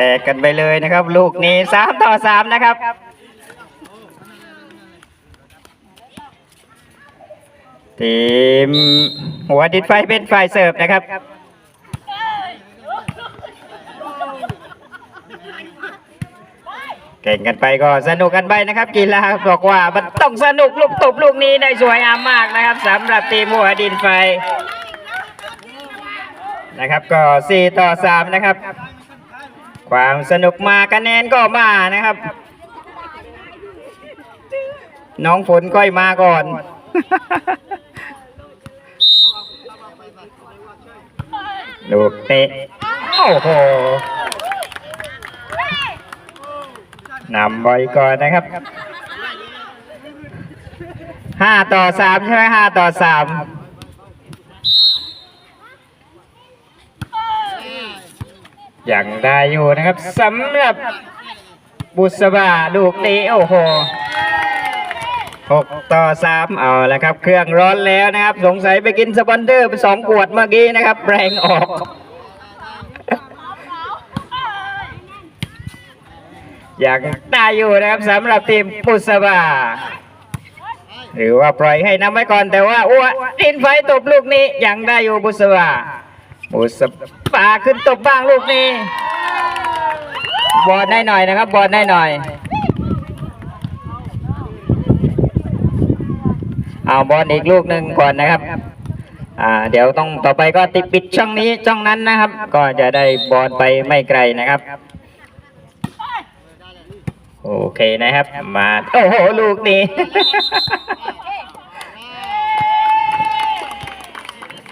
แตกกันไปเลยนะครับ ลูกนี้สามต่อสามนะครับ ทีมหัวดิดไฟเป็นฝ่ายเสิร์ฟนะครับเก่งกันไปก็สนุกกันไปนะครับ กีฬาบอกว่ามันต้องสนุกลูกตบลูกนี้ได้สวยงามมากนะครับสำหรับทีมหัวดินไฟนะครับก็4ต่อ3นะครับ ความสนุกมาคะแนนก็มานะครับ น้องฝนก้อยมาก่อน ลูกเตะ โอ้โหนำบอยก่อนนะครับห้าต่อสามใช่ไหมห้าต่อสาม อย่างได้อยู่นะครับสำหรับบุษบาลูกนี้โอ้โหหกต่อสามเอาแล้วครับ เครื่องร้อนแล้วนะครับ สงสัยไปกินสปอนเซอร์ไปสองขวดเมื่อกี้นะครับ แรงออก อยางได้อยู่นะครับสำหรับทีมปุษบาหรือว่าปล่อยให้นำไว้ก่อนแต่ว่าอ้วดินไฟตบลูกนี้ยังได้อยู่บุษบา บุษบาขึ้นตบบ้างลูกนี้ บอลได้หน่อยนะครับ บอลได้หน่อย เอาบอลอีกลูกหนึ่งก่อนนะครับ อ่า เดี๋ยวต้องต่อไปก็ติดปิดช่องนี้ช่องนั้นนะครับ ก็จะได้บอลไปไม่ไกลนะครับ โอเคนะครับ มา โอ้โห ลูกนี้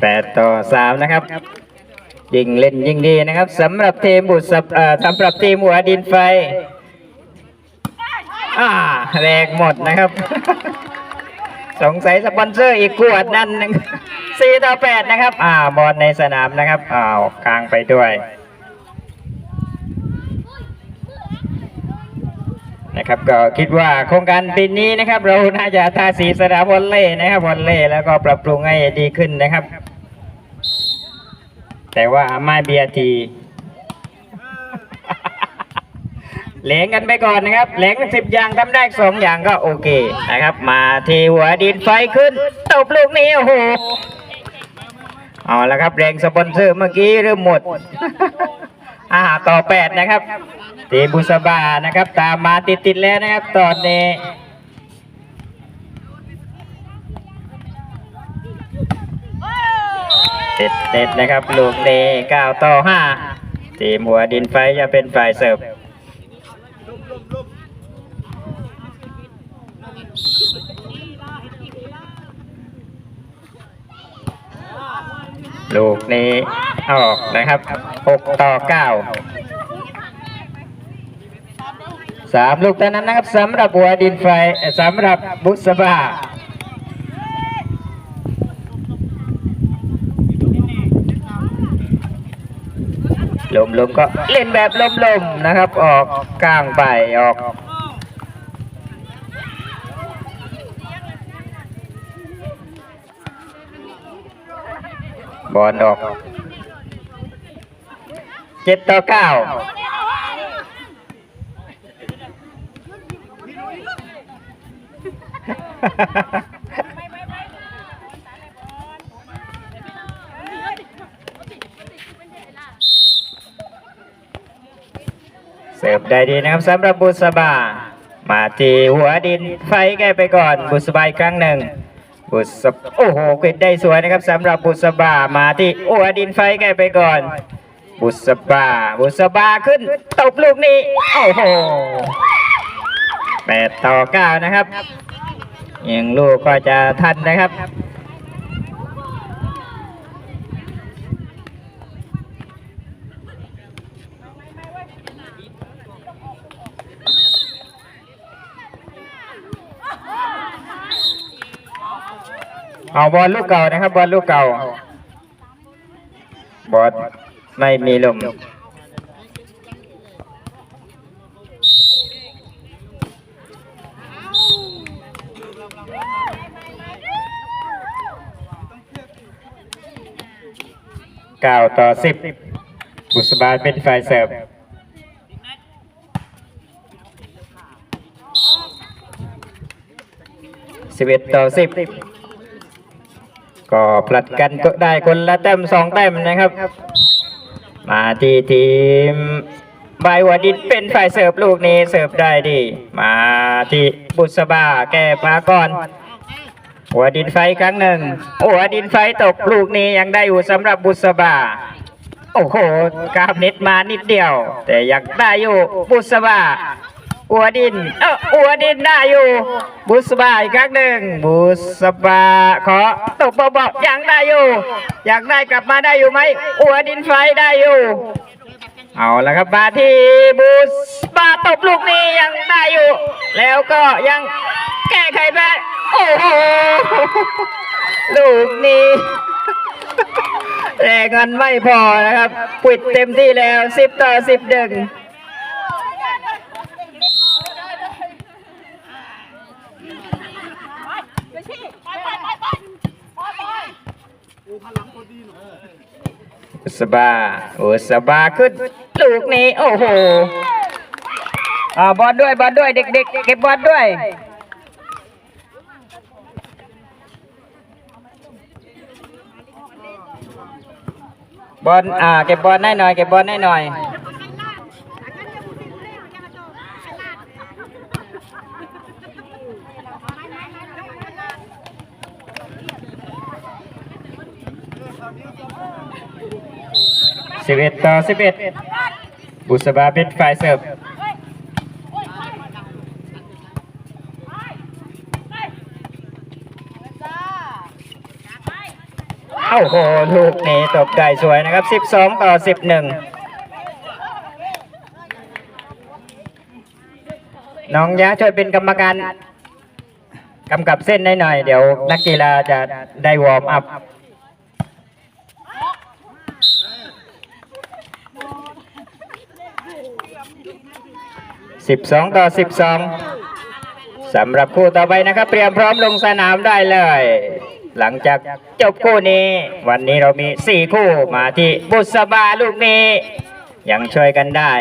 แปดต่อสามนะครับ ยิงเล่นยิงดีนะครับสำหรับทีมบุษบเอ่อสำหรับทีมหัวดินไฟอ่าแรงหมดนะครับ สงสัยสปอนเซอร์อีกขวดนั่นหนึ่งสี่ต่อแปดนะครับ อ่าบอลในสนามนะครับอ้าวกลางไปด้วยนะครับก็คิดว่าโครงการปีนี้นะครับ เราน่าจะทาสีสนามวอลเล่นะครับวอลเล่แล้วก็ปรับปรุงให้ดีขึ้นนะครับ แต่ว่าไม่เบียทีเหลงกันไปก่อนนะครับเหลงสิบอย่างทำได้สองอย่างก็โอเคนะครับ มาทีหัวดินไฟขึ้นตบลูกนี้โอ้โหเอาละครับแรงสปอนเซอร์เมื่อกี้เริ่มหมดอ่าต่อแปดนะครับทีบุษบานะครับ ตามมาติดๆแล้วนะครับ ตอนนี้ เด็ดเด็ดนะครับ ลูกเตะเก้าต่อห้าทีมหัวดินไฟจะเป็นฝ่ายเสิร์ฟลูกนี้ออกนะครับหกต่อเก้าสามลูกเท่านั้นนะครับสำหรับหัวดินไฟสำหรับบุษบา มลมก็เล่นแบบลมลมนะครับ ออกกลางไปออกบอลออกเจ็ดต่อเก้า เสิร์ฟได้ดีนะครับสำหรับบุษบา มาที่หัวดินไฟแกไปก่อนบุษบาอีกครั้งหนึ่ง บุษบโอ้โหกริดได้สวยนะครับสำหรับบุษบา มาที่หัวดินไฟแกไปก่อน บุษบา บุษบาขึ้นตบลูกนี้โอ้โหแปดต่อเก้านะครับยังลูกก็จะทันนะครับ เอาบอลลูกเก่านะครับบอลลูกเก่า บอลไม่มีลมเก้าต่อสิบบุษบาเป็นฝ่ายเสิร์ฟสิบเอ็ดต่อสิบ ก็ผลัดกันก็ได้คนละแต้มสองแต้มนะครับ มาที่ทีมบายวดินเป็นฝ่ายเสิร์ฟลูกนี้เสิร์ฟได้ดี มาที่บุษบาแก้มาก่อนหัวดินไฟครั้งหนึ่งหัวดินไฟตกลูกนี้ยังได้อยู่สำหรับบุษบาโอ้โหกราบเน็ตมานิดเดียว แต่ยังได้อยู่บุษบา หัวดิน เออหัวดินได้อยู่ บุษบาอีกครั้งหนึ่ง บุษบาขอตกเบาๆยังได้อยู่ อยากได้กลับมาได้อยู่ไหมหัวดินไฟได้อยู่ เอาละครับมาที่บูสปาตบลูกนี้ยังได้อยู่ แล้วก็ยังแก้ไขไปโอ้โหลูกนี้แรงกันไม่พอนะครับปิดเต็มที่แล้วสิบต่อสิบหนึ่ง สบาโอ้สบาขึ้นลูกนี้โอ้โหอ่าบอลด้วยบอลด้วยเด็กๆเก็บบอลด้วยบอลอ่าเก็บบอลให้หน่อยเก็บบอลให้หน่อย สิบเอ็ดต่อสิบเอ็ดบุษบาเป็นฝ่ายเสิร์ฟเอ้าโห ลูกนี้ตบได้สวยนะครับสิบสองต่อสิบหนึ่งน้องยะช่วยเป็นกรรมการกำกับเส้นห้หน่อย เดี๋ยวนักกีฬาจะได้วอร์มอัพ สิบสองต่อสิบสองสำหรับคู่ต่อไปนะครับเตรียมพร้อมลงสนามได้เลย หลังจากจบคู่นี้ วันนี้เรามีสี่คู่มาที่บุษบาลูกนี้ ยังช่วยกันได้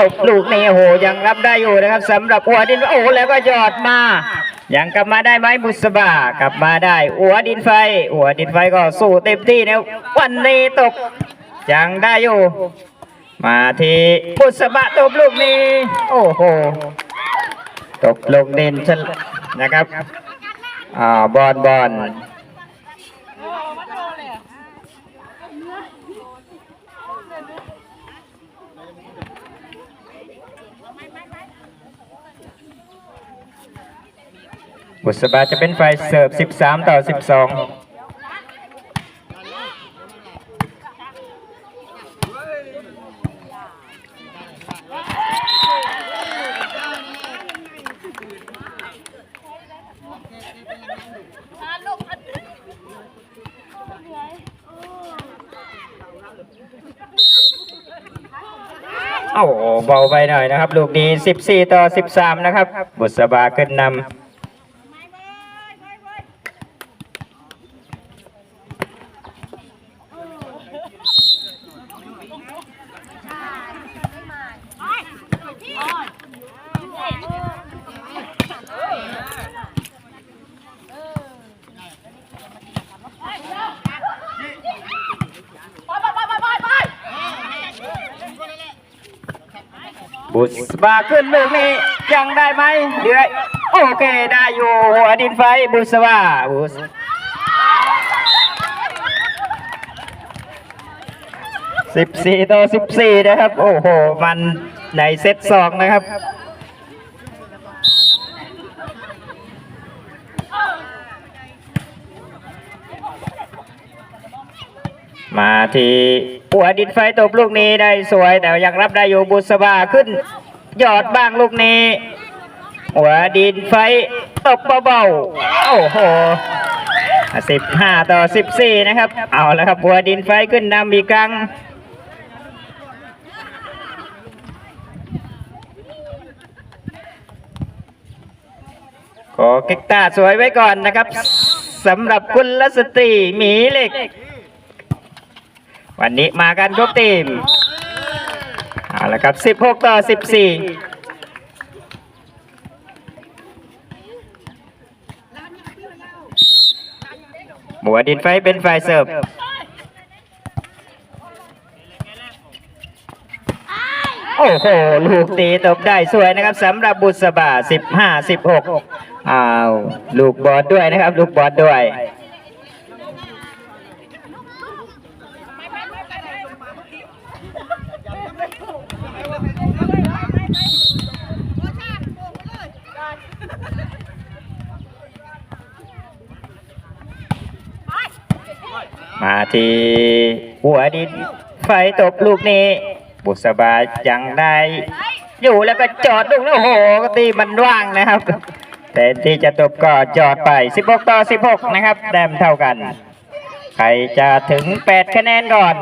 ตบลูกนี้โหยังรับได้อยู่นะครับสำหรับหัวดินโอ้แล้วก็ยอดมา ยังกลับมาได้ไหมบุษบากลับมาได้ หัวดินไฟ หัวดินไฟก็สู้เต็มที่นะวันนี้ตกยังได้อยู่ มาทีบุษบาตบลูกนี้ โอ้โหตกลงดินชนนะครับอ่าบอลบอล บุษบาจะเป็นฝ่ายเสิร์ฟ 13 ต่อ 12โอ้โหเบาไปหน่อยนะครับ ลูกนี้ 14 ต่อ 13 นะครับ บุษบาขึ้นนำ บุษบาขึ้นลูกนี้ยังได้ไหมเดือยโอเคได้อยู่หัวดินไฟบุษบาบุษสิบสี่ต่อสิบสี่นะครับ โอ้โห มันในเซตสองนะครับมาที่ หัวดินไฟตบลูกนี้ได้สวยแต่ยังรับได้อยู่บุษบาขึ้นยอดบ้างลูกนี้หัวดินไฟตบเบาๆโอ้โหสิบห้าต่อสิบสี่นะครับ เอาแล้วครับหัวดินไฟขึ้นนำอีกครั้งขอเก็กตาสวยไว้ก่อนนะครับสำหรับคุณลสตรีหมีเหล็ก วันนี้มากันครบทีมเอาละครับ 16 ต่อ 14บัวดินไฟเป็นฝ่ายเสิร์ฟโอ้โห ลูกตีตบได้สวยนะครับสำหรับบุษบา15 16อ้าว ลูกบอลด้วยนะครับ ลูกบอลด้วย มาที่หัวดินไฟตบลูกนี้ บุษบายังได้ อยู่แล้วก็จอดลูกแล้วโอ้โหตีมันว่างนะครับ แต่ที่จะตบก็จอดไป 16 ต่อ 16 นะครับแต้มเท่ากัน ใครจะถึง 8 คะแนนก่อน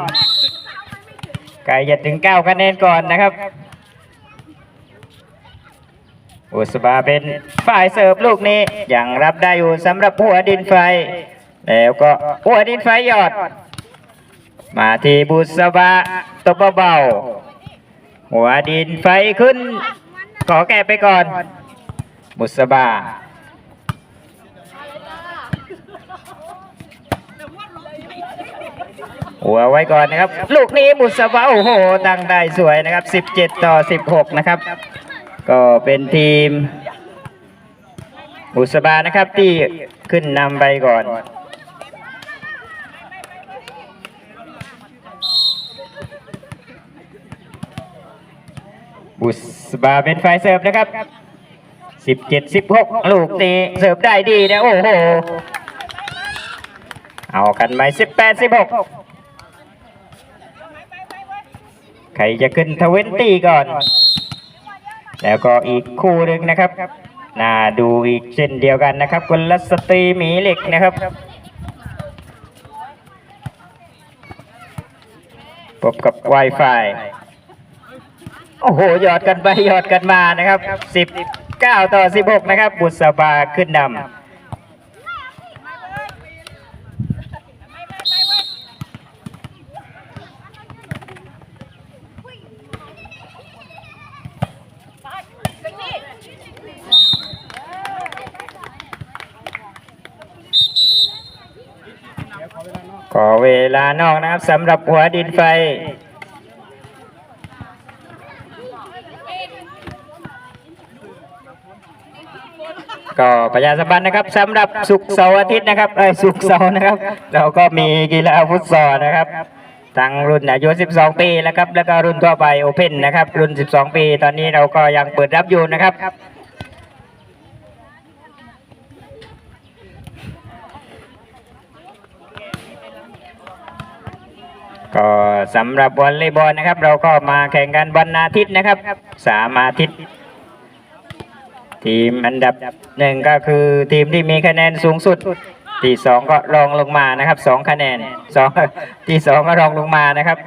ใครจะถึง 9 คะแนนก่อนนะครับอุสบาเป็นฝ่ายเสิร์ฟลูกนี้ยังรับได้อยู่สำหรับหัวดินไฟ แล้วก็หัวดินไฟหยอด มาที่บุษบาตบเบาหัวดินไฟขึ้น ขอแก้ไปก่อน บุษบาหัวไว้ก่อนนะครับ ลูกนี้บุษบาโอ้โหตั้งได้สวยนะครับ 17 ต่อ 16 นะครับ ก็เป็นทีมบุษบานะครับที่ขึ้นนำไปก่อน บุษบาเป็นฝ่ายเสิร์ฟนะครับ17 16ลูกตีเสิร์ฟได้ดีนะโอ้โห เอากันไหม18 16ใครจะขึ้นทเวนตี้ก่อน แล้วก็อีกคู่หนึ่งนะครับ น่าดูอีกเช่นเดียวกันนะครับกุลสตรีหมีเหล็กนะครับ พบกับ Wi-Fi โอ้โหหยอดกันไปหยอดกันมานะครับ19ต่อ16นะครับ บุษบาขึ้นนำขอเวลานอกนะครับสำหรับหัวดินไฟ ก็ประชาสัมพันธ์นะครับสำหรับสุกเสาร์อาทิตย์นะครับเอ้สุกเสาร์นะครับ เราก็มีกีฬาฟุตซอลนะครับทั้งรุ่นอายุ 12 ปีแล้วครับ แล้วก็รุ่นทั่วไปโอเพ่นนะครับ รุ่น 12 ปี ตอนนี้เราก็ยังเปิดรับอยู่นะครับก็สำหรับวอลเลย์บอลนะครับ เราก็มาแข่งกันวันอาทิตย์นะครับสามอาทิตย์ ทีมอันดับหนึ่งก็คือทีมที่มีคะแนนสูงสุด ที่สองก็รองลงมานะครับสองคะแนนสองที่สองก็รองลงมานะครับ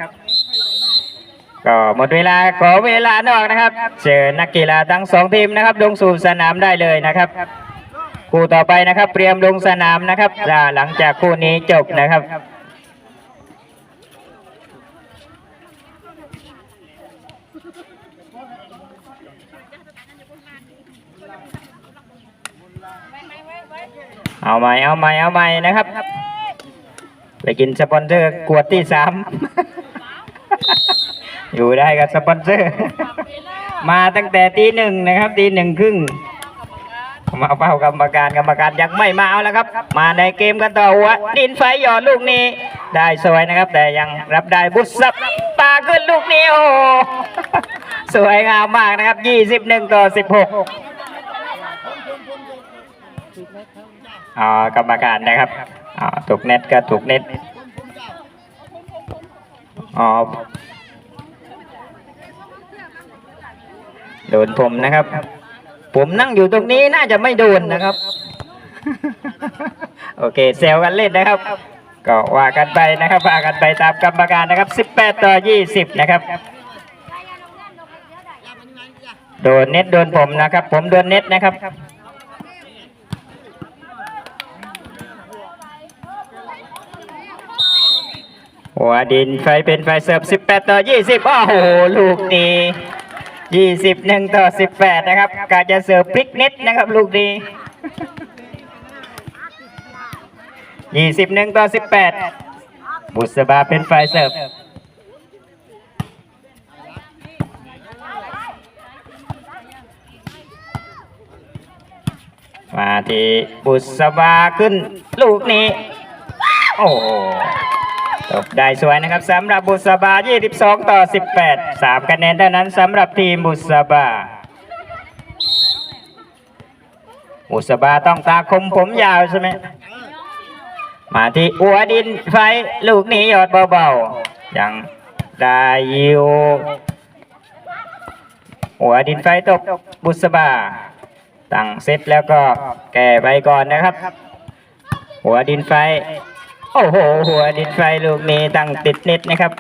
ก็หมดเวลาขอเวลานอกนะครับเชิญนักกีฬาทั้งสองทีมนะครับ ลงสู่สนามได้เลยนะครับคู่ต่อไปนะครับ เตรียมลงสนามนะครับหลังจากคู่นี้จบนะครับ เอาใหม่เอาใหม่เอาใหม่นะครับ ไปกินสปอนเซอร์ขวดที่สาม อยู่ได้กับสปอนเซอร์ มาตั้งแต่ตีหนึ่งนะครับตีหนึ่งครึ่งมาเฝ้ากรรมการกรรมการยังไม่มาเอาแล้วครับ มาในเกมกันต่อหัวดินไฟหยอดลูกนี้ ได้สวยนะครับ แต่ยังรับได้บุษบปาขึ้นลูกนี้โอ้โหสวยงามมากนะครับ 21 ต่อ 16 กรรมการนะครับอ่าถูกเน็ตก็ถูกเน็ตอ๋อโดนผมนะครับ ผมนั่งอยู่ตรงนี้น่าจะไม่โดนนะครับ โอเคเซลกันเล่นนะครับ ก็ว่ากันไปนะครับว่ากันไปตามกรรมการนะครับ 18 ต่อ 20 นะครับ โดนเน็ตโดนผมนะครับ ผมโดนเน็ตนะครับ หัวดินไฟเป็นไฟเสิร์ฟ18 ต่อ 20 โอ้โห ลูกนี้21 ต่อ 18 นะครับการจะเสิร์ฟพลิกน็ตนะครับ ลูกนี้21 ต่อ 18 บุษบาเป็นไฟเสิร์ฟมาที่บุษบาขึ้น ลูกนี้ โอ้ ตบได้สวยนะครับสำหรับบุษบา 22 ต่อ 18 3 คะแนนเท่านั้นสำหรับทีมบุษบา บุษบาต้องตาคมผมยาวใช่ไหมมาที่อัวดินไฟลูกนี้หยอดเบาๆยังได้อยู่หัวดินไฟตกบุษบา ตั้งเซตแล้วก็แก่ไปก่อนนะครับ หัวดินไฟ โอ้โห หัวดิดไฟลูกนี้ตั้งติดเน็ตนะครับ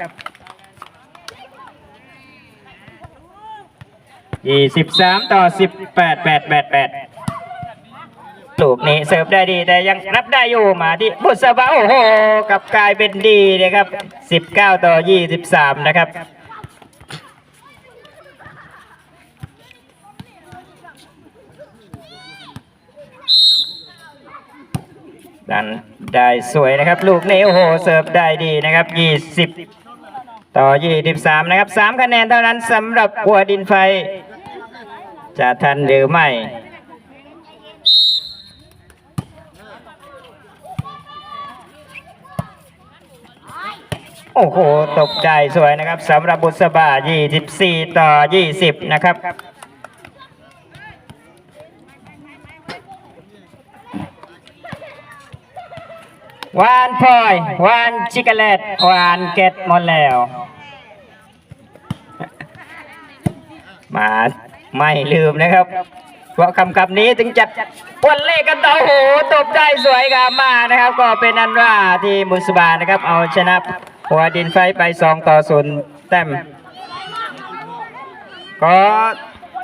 23ต่อ18 8 8 8ลูกนี้เสิร์ฟได้ดีแต่ยังรับได้อยู่มาที่บุษบาโอ้โหกับกลายเป็นดีนะครับ19ต่อ23นะครับ ดันได้สวยนะครับ ลูกนี้โอ้โหเสิร์ฟได้ดีนะครับ 20 ต่อ 23 นะครับ 3 คะแนนเท่านั้นสำหรับหัวดินไฟ จะทันหรือไม่โอ้โห ตกใจสวยนะครับสำหรับบุษบา24 ต่อ 20 นะครับ วานพลอยวานชิกาเลตวานเก็ตหมดแล้ว มาไม่ลืมนะครับ เพราะคำคำนี้ถึงจัดวันเล่กันต่อโหตบได้สวยงามมากนะครับ ก็เป็นอันว่าที่มุสบานะครับ เอาชนะหัวดินไฟไป2ต่อ0แต้มก็